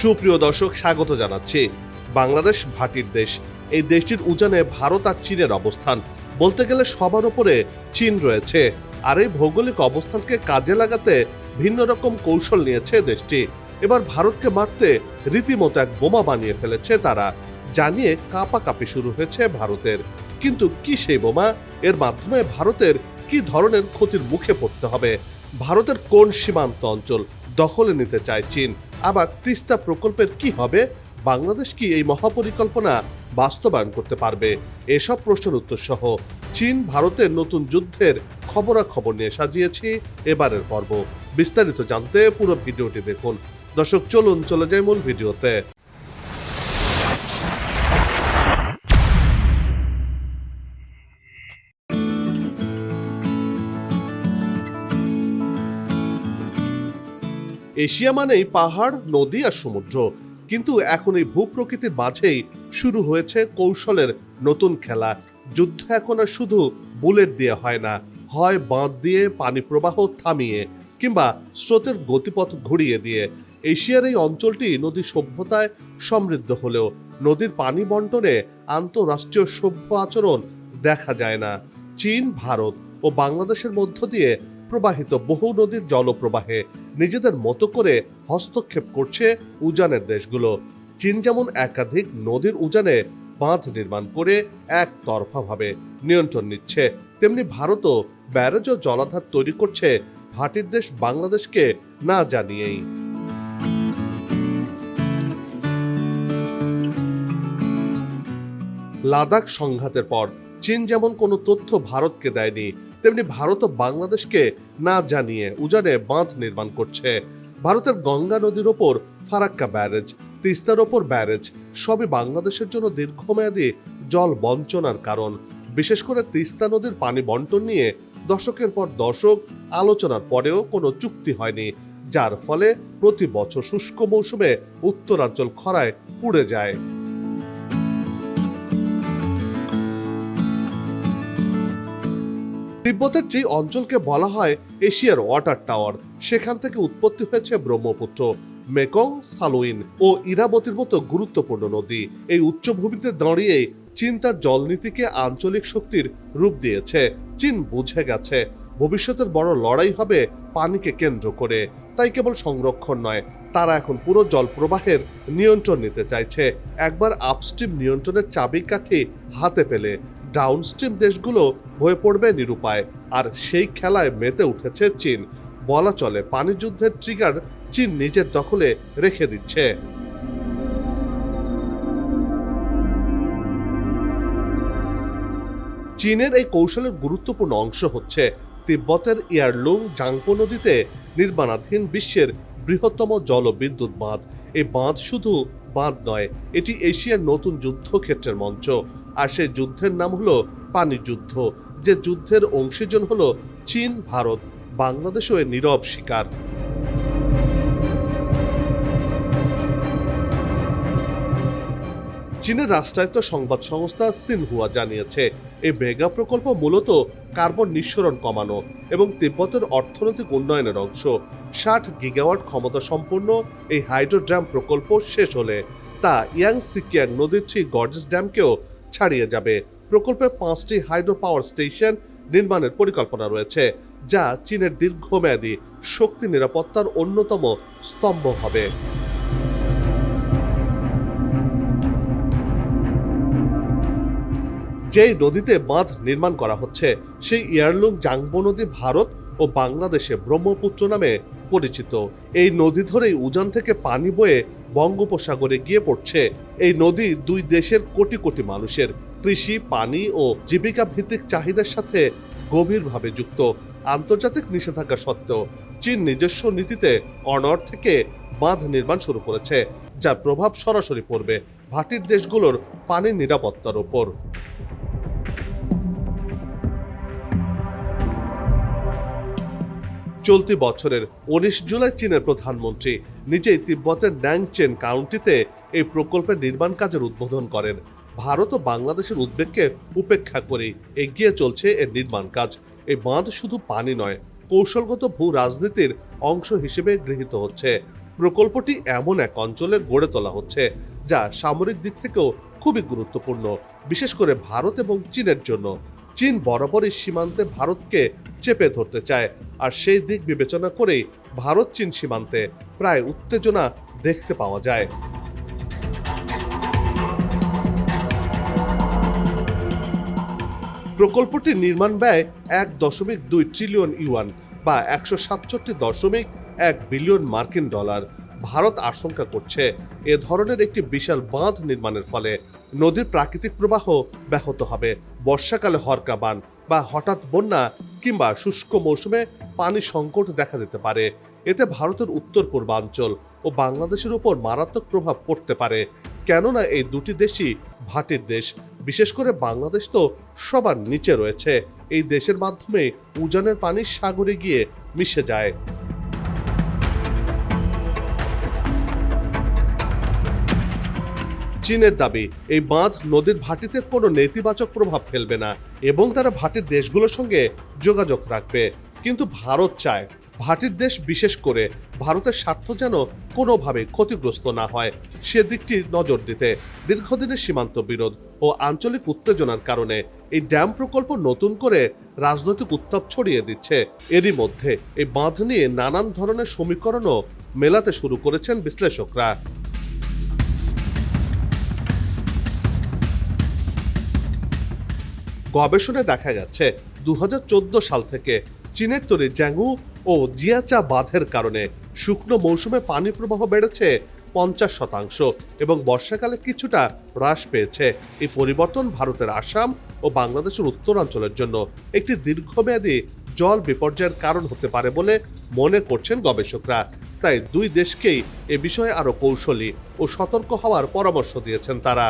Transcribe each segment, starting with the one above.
সুপ্রিয় দর্শক, স্বাগত জানাচ্ছি। বাংলাদেশ ভাটির দেশ, এই দেশটির উজানে ভারত আর চীনের অবস্থান। বলতে গেলে সবার উপরে চীন রয়েছে। আর এই ভৌগোলিক অবস্থানকে কাজে লাগাতে ভিন্ন রকম কৌশল নিয়েছে দেশটি। এবার ভারতকে মারতে রীতিমতো এক বোমা বানিয়ে ফেলেছে তারা। জানিয়ে কাঁপাকাঁপি শুরু হয়েছে ভারতের। কিন্তু কি সেই বোমা? এর মাধ্যমে ভারতের কি ধরনের ক্ষতির মুখে পড়তে হবে? ভারতের কোন সীমান্ত অঞ্চল দখলে নিতে চায় চীন? আবার তিস্তা প্রকল্পের কি হবে? বাংলাদেশ কি এই মহাপরিকল্পনা বাস্তবায়ন করতে পারবে? এসব প্রশ্নের উত্তর সহ চীন ভারতের নতুন যুদ্ধের খবরাখবর নিয়ে সাজিয়েছি এবারের পর্ব। বিস্তারিত জানতে পুরো ভিডিওটি দেখুন। দর্শক, চলুন, চলে যাই মূল ভিডিওতে। এশিয়া মানেই পাহাড়, নদী আর সমুদ্র। কিন্তু এখন এই ভূপ্রকৃতির মাঝেই শুরু হয়েছে কৌশলের নতুন খেলা। যুদ্ধ এখন আর শুধু বুলেট দিয়ে হয় না, হয় বাঁধ দিয়ে পানি প্রবাহ থামিয়ে কিংবা স্রোতের গতিপথ ঘুরিয়ে দিয়ে। এশিয়ার এই অঞ্চলটি নদী সভ্যতায় সমৃদ্ধ হলেও নদীর পানি বন্টনে আন্তঃরাষ্ট্রীয় সভ্য আচরণ দেখা যায় না। চীন, ভারত ও বাংলাদেশের মধ্য দিয়ে প্রবাহিত বহু নদীর জলপ্রবাহে নিজেদের মতো করে হস্তক্ষেপ করছে উজানের দেশগুলো। চীন যেমন একাধিক নদীর উজানে বাঁধ নির্মাণ করে একতরফাভাবে নিয়ন্ত্রণ নিচ্ছে, তেমনি ভারতও ব্যারেজ ও জলাধার তৈরি করছে ভাটির দেশ বাংলাদেশকে না জানিয়েই। লাদাখ সংঘাতের পর চীন যেমন কোনো তথ্য ভারতকে দেয়নি, তেমনি ভারতও বাংলাদেশকে না জানিয়ে উজানে বাঁধ নির্মাণ করছে। ভারতের গঙ্গা নদীর ওপর ফারাক্কা ব্যারেজ, তিস্তার ওপর ব্যারেজ, সবই বাংলাদেশের জন্য দীর্ঘমেয়াদী জল বঞ্চনার কারণ। বিশেষ করে তিস্তা নদীর পানি বন্টন নিয়ে দশকের পর দশক আলোচনার পরেও কোনো চুক্তি হয়নি, যার ফলে প্রতি বছর শুষ্ক মৌসুমে উত্তরাঞ্চল খরায় পুড়ে যায়। তিব্বতের যে অঞ্চলকে বলা হয় এশিয়ার ওয়াটার টাওয়ার, সেখান থেকে উৎপত্তি হয়েছে ব্রহ্মপুত্র, মেকং, সালুইন ও ইরাবতীর মতো গুরুত্বপূর্ণ নদী। এই উচ্চভূমিতে দাঁড়িয়ে চীন তার জলনীতিকে আঞ্চলিক শক্তির রূপ দিয়েছে। চীন বুঝে গেছে, ভবিষ্যতের বড় লড়াই হবে পানিকে কেন্দ্র করে। তাই কেবল সংরক্ষণ নয়, তারা এখন পুরো জল প্রবাহের নিয়ন্ত্রণ নিতে চাইছে। একবার আপস্ট্রিম নিয়ন্ত্রণের চাবিকাঠি হাতে পেলে ডাউনস্ট্রিম দেশগুলো হয়ে পড়বে নিরুপায়। আর সেই খেলায় মেতে উঠেছে চীন। বলা চলে পানি যুদ্ধের ট্রিগার চীন নিজের দখলে রেখে দিচ্ছে। চীনের এই কৌশলের গুরুত্বপূর্ণ অংশ হচ্ছে তিব্বতের ইয়ারলুং জাংপো নদীতে নির্মাণাধীন বিশ্বের বৃহত্তম জলবিদ্যুৎ বাঁধ। এই বাঁধ শুধু বাঁধ নয়। এটি এশিয়ার নতুন যুদ্ধক্ষেত্রের মঞ্চ। আর সে যুদ্ধের নাম হলো পানি যুদ্ধ। যে যুদ্ধের অংশীজন হলো চীন, ভারত। বাংলাদেশও এর নীরব শিকার। চীনের রাষ্ট্রায়ত্ত সংবাদ সংস্থা সিনহুয়া জানিয়েছে, এই মেগা প্রকল্প মূলত কার্বন নিঃসরণ কমানো এবং তিব্বতের অর্থনৈতিক উন্নয়নের অংশ। ষাট গিগাওয়াট ক্ষমতা সম্পন্ন এই হাইড্রো ড্যাম প্রকল্প শেষ হলে তা ইয়াং সিকিয়াং নদীর ঠিক গর্জেস ড্যামকেও ছাড়িয়ে যাবে। প্রকল্পে পাঁচটি হাইড্রো পাওয়ার স্টেশন নির্মাণের পরিকল্পনা রয়েছে, যা চীনের দীর্ঘমেয়াদী শক্তি নিরাপত্তার অন্যতম স্তম্ভ হবে। যেই নদীতে বাঁধ নির্মাণ করা হচ্ছে, সেই ইয়ারলুং জাংবো নদী ভারত ও বাংলাদেশে ব্রহ্মপুত্র নামে পরিচিত। এই নদী ধরেই উজান থেকে পানি বয়ে বঙ্গোপসাগরে গিয়ে পড়ছে। এই নদী দুই দেশের কোটি কোটি মানুষের কৃষি, পানি ও জীবিকা ভিত্তিক চাহিদার সাথে গভীরভাবে যুক্ত। আন্তর্জাতিক নিষেধাজ্ঞা সত্ত্বেও চীন নিজস্ব নীতিতে অনর থেকে বাঁধ নির্মাণ শুরু করেছে, যার প্রভাব সরাসরি পড়বে ভাটির দেশগুলোর পানির নিরাপত্তার ওপর। চলতি বছরের উনিশ জুলাই চীনের প্রধানমন্ত্রী নিজেই তিব্বতের ন্যাংচেন কাউন্টিতে এই প্রকল্পের নির্মাণ কাজের উদ্বোধন করেন। ভারত ও বাংলাদেশের উদ্বেগকে উপেক্ষা করে এগিয়ে চলছে এর নির্মাণ কাজ। এই বাঁধ শুধু পানি নয়, কৌশলগত ভূ রাজনীতির অংশ হিসেবে গৃহীত হচ্ছে। প্রকল্পটি এমন এক অঞ্চলে গড়ে তোলা হচ্ছে, যা সামরিক দিক থেকেও খুবই গুরুত্বপূর্ণ। বিশেষ করে ভারত এবং চীনের জন্য। চীন বরাবরই সীমান্তে ভারতকে চেপে ধরতে চায়। আর সেই দিক বিবেচনা করেই ভারত চীন সীমান্তে প্রায় উত্তেজনা দেখতে পাওয়া যায়। প্রকল্পটির নির্মাণ ব্যয় এক দশমিক দুই ট্রিলিয়ন ইউয়ান বা একশো সাতষট্টি দশমিক এক বিলিয়ন মার্কিন ডলার। ভারত আশঙ্কা করছে এ ধরনের একটি বিশাল বাঁধ নির্মাণের ফলে নদীর প্রাকৃতিক প্রবাহ ব্যাহত হবে। বর্ষাকালে হরকা বান বা হঠাৎ বন্যা কিংবা শুষ্ক মৌসুমে পানি সংকট দেখা দিতে পারে। এতে ভারতের উত্তর পূর্বাঞ্চল ও বাংলাদেশের উপর মারাত্মক প্রভাব পড়তে পারে। কেননা এই দুটি দেশই ভাটির দেশ। বিশেষ করে বাংলাদেশ তো সবার নিচে রয়েছে। এই দেশের মাধ্যমে উজানের পানি সাগরে গিয়ে মিশে যায়। চীনের দাবি, এই বাঁধ নদীর ভাটিতে কোনো নেতিবাচক প্রভাব ফেলবে না এবং তারা ভাটির দেশগুলোর সঙ্গে যোগাযোগ রাখবে। কিন্তু ভারত চায়, ভাটির দেশ বিশেষ করে ভারতের স্বার্থ যেন কোনোভাবে ক্ষতিগ্রস্ত না হয়। সেদিকটি নজর দিতে দীর্ঘদিনের সীমান্ত বিরোধ ও আঞ্চলিক উত্তেজনার কারণে এই ড্যাম প্রকল্প নতুন করে রাজনৈতিক উত্তাপ ছড়িয়ে দিচ্ছে। এরই মধ্যে এই বাঁধ নিয়ে নানান ধরনের সমীকরণও মেলাতে শুরু করেছেন বিশ্লেষকরা। গবেষণায় দেখা গেছে দু হাজার চোদ্দ সাল থেকে চীনের তৈরি জ্যাঙ্গু ও জিয়াচা বাঁধের কারণে শুকনো মৌসুমে পানি প্রবাহ বেড়েছে পঞ্চাশ শতাংশ এবং বর্ষাকালে কিছুটা হ্রাস পেয়েছে। এই পরিবর্তন ভারতের আসাম ও বাংলাদেশের উত্তরাঞ্চলের জন্য একটি দীর্ঘমেয়াদী জল বিপর্যয়ের কারণ হতে পারে বলে মনে করছেন গবেষকরা। তাই দুই দেশকেই এ বিষয়ে আরও কৌশলী ও সতর্ক হওয়ার পরামর্শ দিয়েছেন তারা।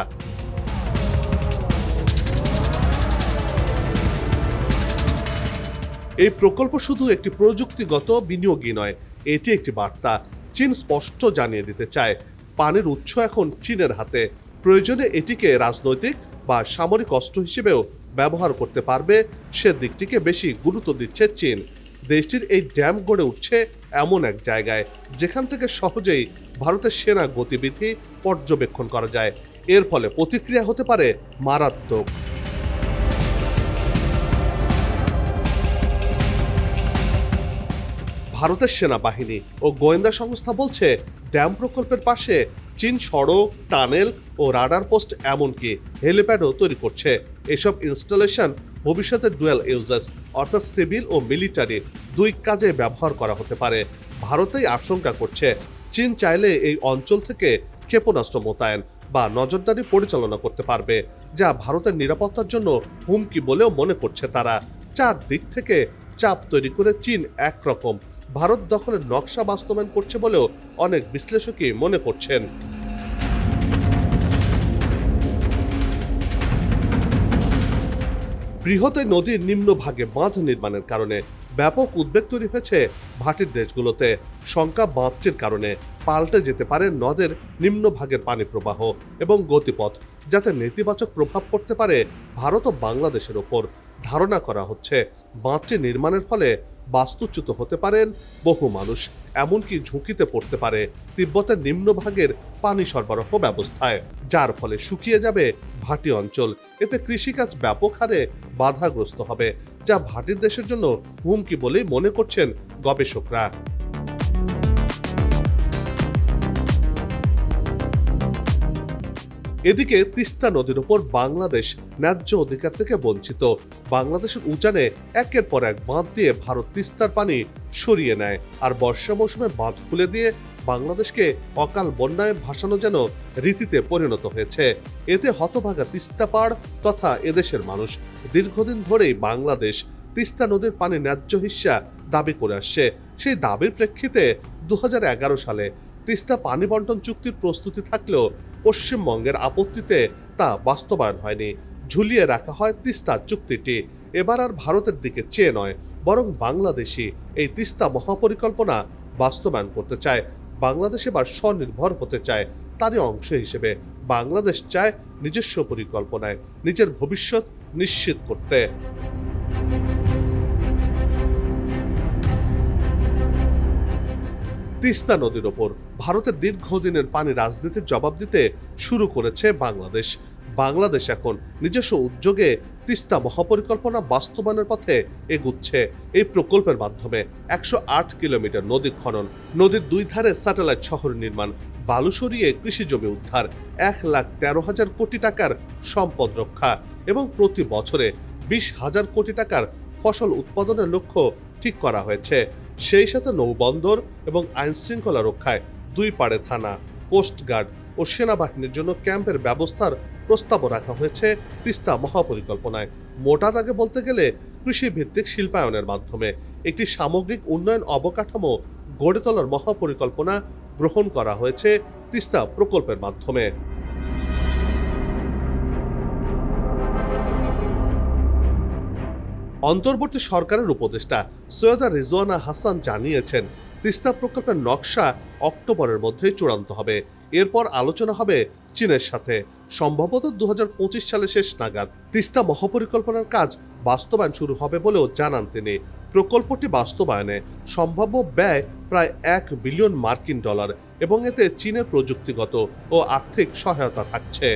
এই প্রকল্প শুধু একটি প্রযুক্তিগত বিনিয়োগই নয়, এটি একটি বার্তা। চীন স্পষ্ট জানিয়ে দিতে চায়, পানির উৎস এখন চীনের হাতে। প্রয়োজনে এটিকে রাজনৈতিক বা সামরিক অস্ত্র হিসেবেও ব্যবহার করতে পারবে, সে দিকটিকে বেশি গুরুত্ব দিচ্ছে চীন। দেশটির এই ড্যাম গড়ে উঠছে এমন এক জায়গায়, যেখান থেকে সহজেই ভারতের সেনা গতিবিধি পর্যবেক্ষণ করা যায়। এর ফলে প্রতিক্রিয়া হতে পারে মারাত্মক। ভারতের সেনাবাহিনী ও গোয়েন্দা সংস্থা বলছে, ড্যাম প্রকল্পের পাশে চীন সড়ক, টানেল ও রাডার পোস্ট এমনকি হেলিপ্যাডও তৈরি করছে। এসব ইনস্টলেশন ভবিষ্যতে ডুয়েল ইউজার্স অর্থাৎ সিভিল ও মিলিটারি দুই কাজে ব্যবহার করা হতে পারে। ভারতেই আশঙ্কা করছে, চীন চাইলে এই অঞ্চল থেকে ক্ষেপণাস্ত্র মোতায়েন বা নজরদারি পরিচালনা করতে পারবে, যা ভারতের নিরাপত্তার জন্য হুমকি বলেও মনে করছে তারা। চার দিক থেকে চাপ তৈরি করে চীন একরকম ভারত দখলের নকশা বাস্তবায়ন করছে বলেও অনেক বিশ্লেষকই মনে করছেন। এই নদীর নিম্নভাগে বাঁধ নির্মাণের কারণে ব্যাপক উদ্বেগ তৈরি হয়েছে ভাটির দেশগুলোতে। শঙ্কা বাঁধটির কারণে পাল্টে যেতে পারে নদের নিম্নভাগের পানি প্রবাহ এবং গতিপথ, যাতে নেতিবাচক প্রভাব পড়তে পারে ভারত ও বাংলাদেশের ওপর। ধারণা করা হচ্ছে বাঁধটি নির্মাণের ফলে বাস্তুচ্যুত হতে পারেন, বহু মানুষ এমনকি ঝুঁকিতে পড়তে পারে তিব্বতের নিম্নভাগের পানি সরবরাহ ব্যবস্থায়, যার ফলে শুকিয়ে যাবে ভাটি অঞ্চল। এতে কৃষিকাজ ব্যাপক হারে বাধাগ্রস্ত হবে, যা ভাটির দেশের জন্য হুমকি বলেই মনে করছেন গবেষকরা। এদিকে তিস্তা নদীর উপর বাংলাদেশ ন্যায্য অধিকার থেকে বঞ্চিত। বাংলাদেশের উজানে একের পর এক বাঁধ দিয়ে ভারত তিস্তার পানি সরিয়ে নেয় আর বর্ষা মৌসুমে বাঁধ খুলে দিয়ে বাংলাদেশকে অকাল বন্যায় ভাসানো যেন রীতিতে পরিণত হয়েছে। এতে হতভাগা তিস্তা পাড় তথা এদেশের মানুষ দীর্ঘদিন ধরেই বাংলাদেশ তিস্তা নদীর পানি ন্যায্য হিস্যা দাবি করে আসছে। সেই দাবির প্রেক্ষিতে দু হাজার এগারো সালে তিস্তা পানি বন্টন চুক্তির প্রস্তুতি থাকলেও পশ্চিমবঙ্গের আপত্তিতে তা বাস্তবায়ন হয়নি। ঝুলিয়ে রাখা হয় তিস্তা চুক্তিটি। এবার আর ভারতের দিকে চেয়ে নয়, বরং বাংলাদেশি এই তিস্তা মহাপরিকল্পনা বাস্তবায়ন করতে চায়। বাংলাদেশ এবার স্বনির্ভর হতে চায় তারই অংশ হিসেবে। বাংলাদেশ চায় নিজস্ব পরিকল্পনায়, নিজের ভবিষ্যৎ নিশ্চিত করতে। তিস্তা নদীর ওপর ভারতের দীর্ঘদিনের পানি রাজনীতির জবাব দিতে শুরু করেছে বাংলাদেশ। বাংলাদেশ এখন নিজস্ব উদ্যোগে তিস্তা মহাপরিকল্পনা বাস্তবায়নের পথে এগুচ্ছে। এই প্রকল্পের মাধ্যমে একশো আট কিলোমিটার নদী খনন, নদীর দুই ধারে স্যাটেলাইট শহর নির্মাণ, বালু সরিয়ে কৃষি জমি উদ্ধার, এক লাখ তেরো হাজার কোটি টাকার সম্পদ রক্ষা এবং প্রতি বছরে বিশ হাজার কোটি টাকার ফসল উৎপাদনের লক্ষ্য ঠিক করা হয়েছে। সেই সাথে নৌবন্দর এবং আইনশৃঙ্খলা রক্ষায় দুই পাড়ে থানা কোস্টগার্ড ও সেনাবাহিনীর জন্য ক্যাম্পের ব্যবস্থার প্রস্তাবও রাখা হয়েছে তিস্তা মহাপরিকল্পনায়। মোটা দাগে বলতে গেলে কৃষিভিত্তিক শিল্পায়নের মাধ্যমে একটি সামগ্রিক উন্নয়ন অবকাঠামো গড়ে তোলার মহাপরিকল্পনা গ্রহণ করা হয়েছে তিস্তা প্রকল্পের মাধ্যমে। অন্তর্বর্তী সরকারের উপদেষ্টা সৈয়দা রিজওয়ানা হাসান জানিয়েছেন তিস্তা প্রকল্পের নকশা অক্টোবরের মধ্যেই চূড়ান্ত হবে। এরপর আলোচনা হবে চীনের সাথে। সম্ভবত দু হাজার পঁচিশ সালে শেষ নাগাদ তিস্তা মহাপরিকল্পনার কাজ বাস্তবায়ন শুরু হবে বলেও জানান তিনি। প্রকল্পটি বাস্তবায়নে সম্ভাব্য ব্যয় প্রায় এক বিলিয়ন মার্কিন ডলার এবং এতে চীনের প্রযুক্তিগত ও আর্থিক সহায়তা থাকছে।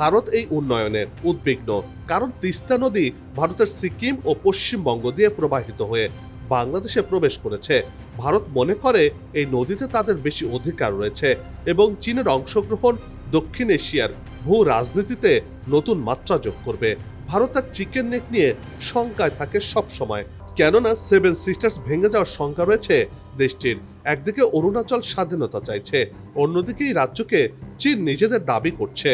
ভারত এই উন্নয়নে উদ্বিগ্ন, কারণ তিস্তা নদী ভারতের সিকিম ও পশ্চিমবঙ্গ দিয়ে প্রবাহিত হয়ে বাংলাদেশে প্রবেশ করেছে। ভারত মনে করে এই নদীতে তাদের বেশি অধিকার রয়েছে এবং চীনের অংশগ্রহণ দক্ষিণ এশিয়ার ভূ রাজনীতিতে নতুন মাত্রা যোগ করবে। ভারত তার চিকেন নেক নিয়ে শঙ্কায় থাকে সব সময় কেননা সেভেন সিস্টার্স ভেঙে যাওয়ার শঙ্কা রয়েছে দেশটির। একদিকে অরুণাচল স্বাধীনতা চাইছে, অন্যদিকে এই রাজ্যকে চীন নিজেদের দাবি করছে।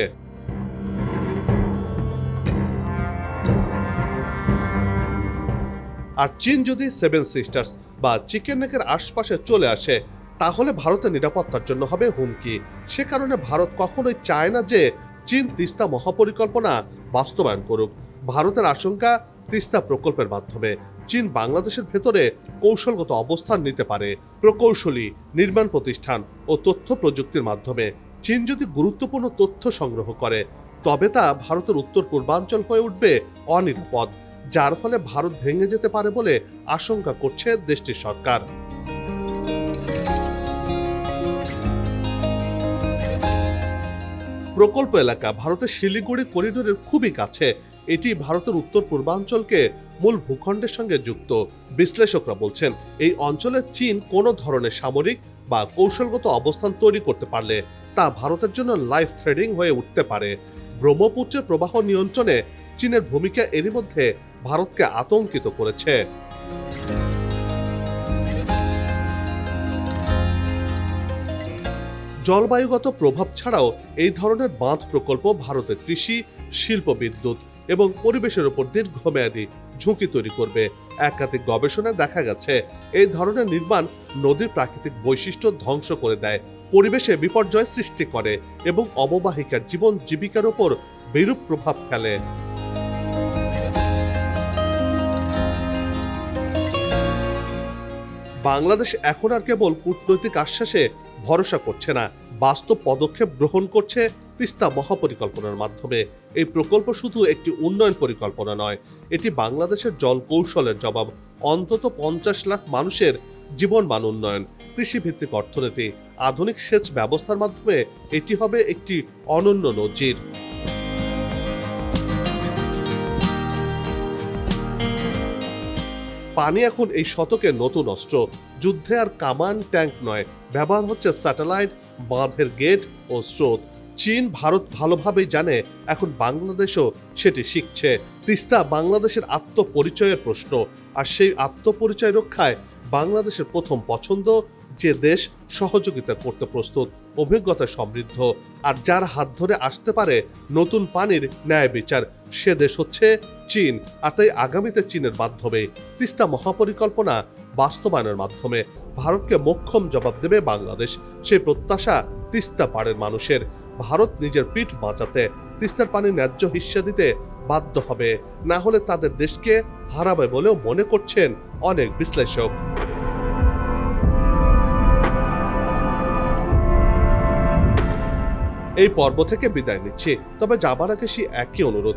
আর চীন যদি সেভেন সিস্টার্স বা চিকেন নেকের আশপাশে চলে আসে, তাহলে ভারতের নিরাপত্তার জন্য হবে হুমকি। সে কারণে ভারত কখনোই চায় না যে চীন তিস্তা মহাপরিকল্পনা বাস্তবায়ন করুক। ভারতের আশঙ্কা তিস্তা প্রকল্পের মাধ্যমে। চীন বাংলাদেশের ভেতরে কৌশলগত অবস্থান নিতে পারে। প্রকৌশলী, নির্মাণ প্রতিষ্ঠান ও তথ্য প্রযুক্তির মাধ্যমে চীন যদি গুরুত্বপূর্ণ তথ্য সংগ্রহ করে, তবে তা ভারতের উত্তর পূর্বাঞ্চল হয়ে উঠবে অনিরাপদ। যার ফলে ভারত ভেঙে যেতে পারে বলে আশঙ্কা করছে দেশটির সরকার। প্রকল্প এলাকা ভারতের শিলিগুড়ি করিডোরের খুবই কাছে। এটি ভারতের উত্তর পূর্বাঞ্চলকে মূল ভূখণ্ডের সঙ্গে যুক্ত। বিশ্লেষকরা বলছেন, এই অঞ্চলে চীন কোনো ধরনের সামরিক বা কৌশলগত অবস্থান তৈরি করতে পারলে তা ভারতের জন্য লাইফ থ্রেডিং হয়ে উঠতে পারে। ব্রহ্মপুত্রের প্রবাহ নিয়ন্ত্রণে চীনের ভূমিকা এরই মধ্যে ভারতকে আতঙ্কিত করেছে। জলবায়ুগত প্রভাব ছাড়াও এই ধরনের বাঁধ প্রকল্প ভারতের কৃষি, শিল্প বিদ্যুৎ এবং পরিবেশের উপর দীর্ঘমেয়াদী ঝুঁকি তৈরি করবে। একাধিক গবেষণায় দেখা গেছে, এই ধরনের নির্মাণ নদীর প্রাকৃতিক বৈশিষ্ট্য ধ্বংস করে দেয়, পরিবেশে বিপর্যয় সৃষ্টি করে এবং অববাহিকার জীবন জীবিকার উপর বিরূপ প্রভাব ফেলে। বাংলাদেশ এখন আর কেবল কূটনৈতিক আশ্বাসে ভরসা করছে না, বাস্তব পদক্ষেপ গ্রহণ করছে তিস্তা মহাপরিকল্পনার মাধ্যমে। এই প্রকল্প শুধু একটি উন্নয়ন পরিকল্পনা নয়, এটি বাংলাদেশের জল কৌশলের জবাব। অন্তত পঞ্চাশ লাখ মানুষের জীবন মান উন্নয়ন, কৃষিভিত্তিক অর্থনীতি, আধুনিক সেচ ব্যবস্থার মাধ্যমে এটি হবে একটি অনন্য নজির। পানি এখন এই শতকের নতুন অস্ত্র। যুদ্ধে আর কামান ট্যাঙ্ক নয়, ব্যবহার হচ্ছে স্যাটেলাইট, বাঁধের গেট ও স্রোত। চীন, ভারত ভালোভাবেই জানে এখন বাংলাদেশও সেটি শিখছে। তিস্তা বাংলাদেশের আত্মপরিচয়ের প্রশ্ন। আর সেই আত্মপরিচয় রক্ষায় বাংলাদেশের প্রথম পছন্দ যে দেশ সহযোগিতা করতে প্রস্তুত, অভিজ্ঞতা সমৃদ্ধ। আর যার হাত ধরে আসতে পারে নতুন পানির ন্যায় বিচার, সে দেশ হচ্ছে চীন, আর তাই আগামীতে চীনের মাধ্যমে তিস্তা মহাপরিকল্পনা বাস্তবায়নের মাধ্যমে ভারতকে মোক্ষম জবাব দেবে বাংলাদেশ। সেই প্রত্যাশা তিস্তা পাড়ের মানুষের। ভারত নিজের পিঠ বাঁচাতে তিস্তার পানি ন্যায্য হিস্সা দিতে বাধ্য হবে। না হলে তাদের দেশকে হারাবে বলেও মনে করছেন অনেক বিশ্লেষক। এই পর্ব থেকে বিদায় নিচ্ছি, তবে যাবার আগে সে একই অনুরোধ।